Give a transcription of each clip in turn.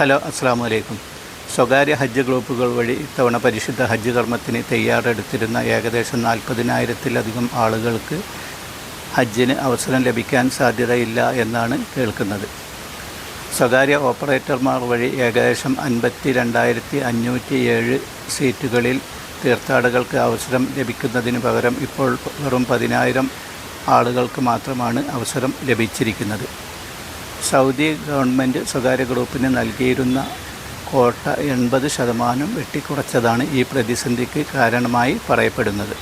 Hello അസ്സാം വലൈക്കും സ്വകാര്യ ഹജ്ജ് ഗ്രൂപ്പുകൾ വഴി ഇത്തവണ പരിശുദ്ധ ഹജ്ജ് കർമ്മത്തിന് തയ്യാറെടുത്തിരുന്ന ഏകദേശം നാൽപ്പതിനായിരത്തിലധികം ആളുകൾക്ക് ഹജ്ജിന് അവസരം ലഭിക്കാൻ സാധ്യതയില്ല എന്നാണ് കേൾക്കുന്നത്. സ്വകാര്യ ഓപ്പറേറ്റർമാർ വഴി ഏകദേശം അൻപത്തി രണ്ടായിരത്തി അഞ്ഞൂറ്റി ഏഴ് സീറ്റുകളിൽ തീർത്ഥാടകർക്ക് അവസരം ലഭിക്കുന്നതിന് പകരം ഇപ്പോൾ വെറും പതിനായിരം ആളുകൾക്ക് മാത്രമാണ് അവസരം ലഭിച്ചിരിക്കുന്നത്. സൗദി ഗവൺമെന്റ് സ്വകാര്യ ഗ്രൂപ്പിന് നൽകിയിരുന്ന കോട്ട എൺപത് ശതമാനം വെട്ടിക്കുറച്ചതാണ് ഈ പ്രതിസന്ധിക്ക് കാരണമായി പറയപ്പെടുന്നത്.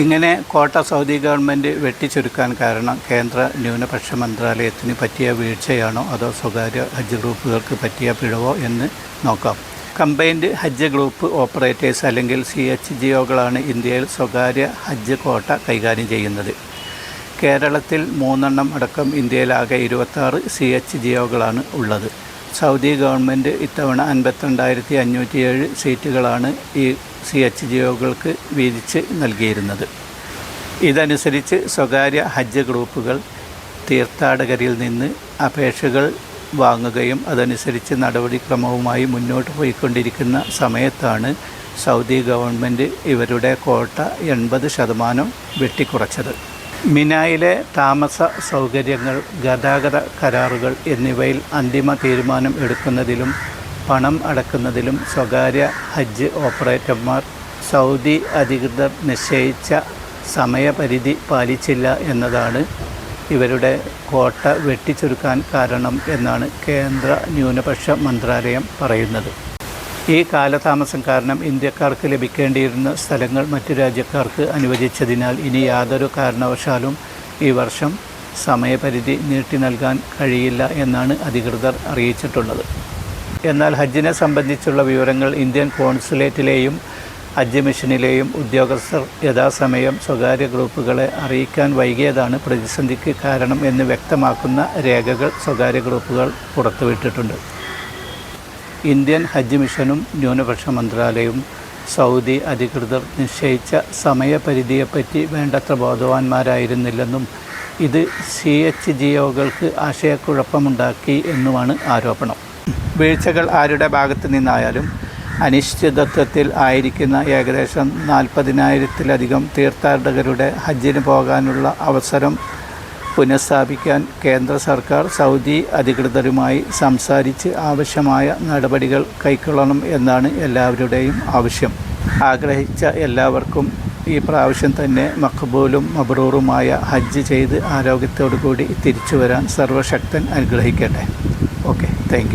ഇങ്ങനെ കോട്ട സൗദി ഗവൺമെന്റ് വെട്ടിച്ചുരുക്കാൻ കാരണം കേന്ദ്ര ന്യൂനപക്ഷ മന്ത്രാലയത്തിന് പറ്റിയ വീഴ്ചയാണോ അതോ സ്വകാര്യ ഹജ്ജ് ഗ്രൂപ്പുകൾക്ക് പറ്റിയ പിഴവോ എന്ന് നോക്കാം. കമ്പൈൻഡ് ഹജ്ജ് ഗ്രൂപ്പ് ഓപ്പറേറ്റേഴ്സ് അല്ലെങ്കിൽ സി എച്ച് ജി ഒകളാണ് ഇന്ത്യയിൽ സ്വകാര്യ ഹജ്ജ് കോട്ട കൈകാര്യം ചെയ്യുന്നത്. കേരളത്തിൽ മൂന്നെണ്ണം അടക്കം ഇന്ത്യയിലാകെ ഇരുപത്താറ് സി എച്ച് ജി ഒകളാണ് ഉള്ളത്. സൗദി ഗവൺമെന്റ് ഇത്തവണ അൻപത്തിരണ്ടായിരത്തി അഞ്ഞൂറ്റിയേഴ് സീറ്റുകളാണ് ഈ സി എച്ച് ജി ഒകൾക്ക് വീതിച്ച് നൽകിയിരുന്നത്. ഇതനുസരിച്ച് സ്വകാര്യ ഹജ്ജ് ഗ്രൂപ്പുകൾ തീർത്ഥാടകരിൽ നിന്ന് അപേക്ഷകൾ വാങ്ങുകയും അതനുസരിച്ച് നടപടിക്രമവുമായി മുന്നോട്ട് പോയിക്കൊണ്ടിരിക്കുന്ന സമയത്താണ് സൗദി ഗവൺമെന്റ് ഇവരുടെ കോട്ട എൺപത് ശതമാനം വെട്ടിക്കുറച്ചത്. മിനായിലെ താമസ സൗകര്യങ്ങൾ ഗതാഗത കരാറുകൾ എന്നിവയിൽ അന്തിമ തീരുമാനം എടുക്കുന്നതിലും പണം അടക്കുന്നതിലും സ്വകാര്യ ഹജ്ജ് ഓപ്പറേറ്റർമാർ സൗദി അധികൃതർ നിശ്ചയിച്ച സമയപരിധി പാലിച്ചില്ല എന്നതാണ് ഇവരുടെ കോട്ട വെട്ടിച്ചുരുക്കാൻ കാരണം എന്നാണ് കേന്ദ്ര ന്യൂനപക്ഷ മന്ത്രാലയം പറയുന്നത്. ഈ കാലതാമസം കാരണം ഇന്ത്യക്കാർക്ക് ലഭിക്കേണ്ടിയിരുന്ന സ്ഥലങ്ങൾ മറ്റു രാജ്യക്കാർക്ക് അനുവദിച്ചതിനാൽ ഇനി യാതൊരു കാരണവശാലും ഈ വർഷം സമയപരിധി നീട്ടി നൽകാൻ കഴിയില്ല എന്നാണ് അധികൃതർ അറിയിച്ചിട്ടുള്ളത്. എന്നാൽ ഹജ്ജിനെ സംബന്ധിച്ചുള്ള വിവരങ്ങൾ ഇന്ത്യൻ കോൺസുലേറ്റിലെയും ഹജ്ജ് മിഷനിലെയും ഉദ്യോഗസ്ഥർ യഥാസമയം സ്വകാര്യ ഗ്രൂപ്പുകളെ അറിയിക്കാൻ വൈകിയതാണ് പ്രതിസന്ധിക്ക് കാരണം എന്ന് വ്യക്തമാക്കുന്ന രേഖകൾ സ്വകാര്യ ഗ്രൂപ്പുകൾ പുറത്തുവിട്ടിട്ടുണ്ട്. ഇന്ത്യൻ ഹജ്ജ് മിഷനും ന്യൂനപക്ഷ മന്ത്രാലയവും സൗദി അധികൃതർ നിശ്ചയിച്ച സമയപരിധിയെപ്പറ്റി വേണ്ടത്ര ബോധവാന്മാരായിരുന്നില്ലെന്നും ഇത് സി എച്ച് ജി ഒകൾക്ക് ആശയക്കുഴപ്പമുണ്ടാക്കി എന്നുമാണ് ആരോപണം. വീഴ്ചകൾ ആരുടെ ഭാഗത്തു നിന്നായാലും അനിശ്ചിതത്വത്തിൽ ആയിരിക്കുന്ന ഏകദേശം നാൽപ്പതിനായിരത്തിലധികം തീർത്ഥാടകരുടെ ഹജ്ജിന് പോകാനുള്ള അവസരം പുനഃസ്ഥാപിക്കാൻ കേന്ദ്ര സർക്കാർ സൗദി അധികൃതരുമായി സംസാരിച്ച് ആവശ്യമായ നടപടികൾ കൈക്കൊള്ളണം എന്നാണ് എല്ലാവരുടെയും ആവശ്യം. ആഗ്രഹിച്ച എല്ലാവർക്കും ഈ പ്രാവശ്യം തന്നെ മഖബൂലും മബ്രൂറുമായ ഹജ്ജ് ചെയ്ത് ആരോഗ്യത്തോടു കൂടി തിരിച്ചു വരാൻ സർവശക്തൻ അനുഗ്രഹിക്കട്ടെ. Okay thank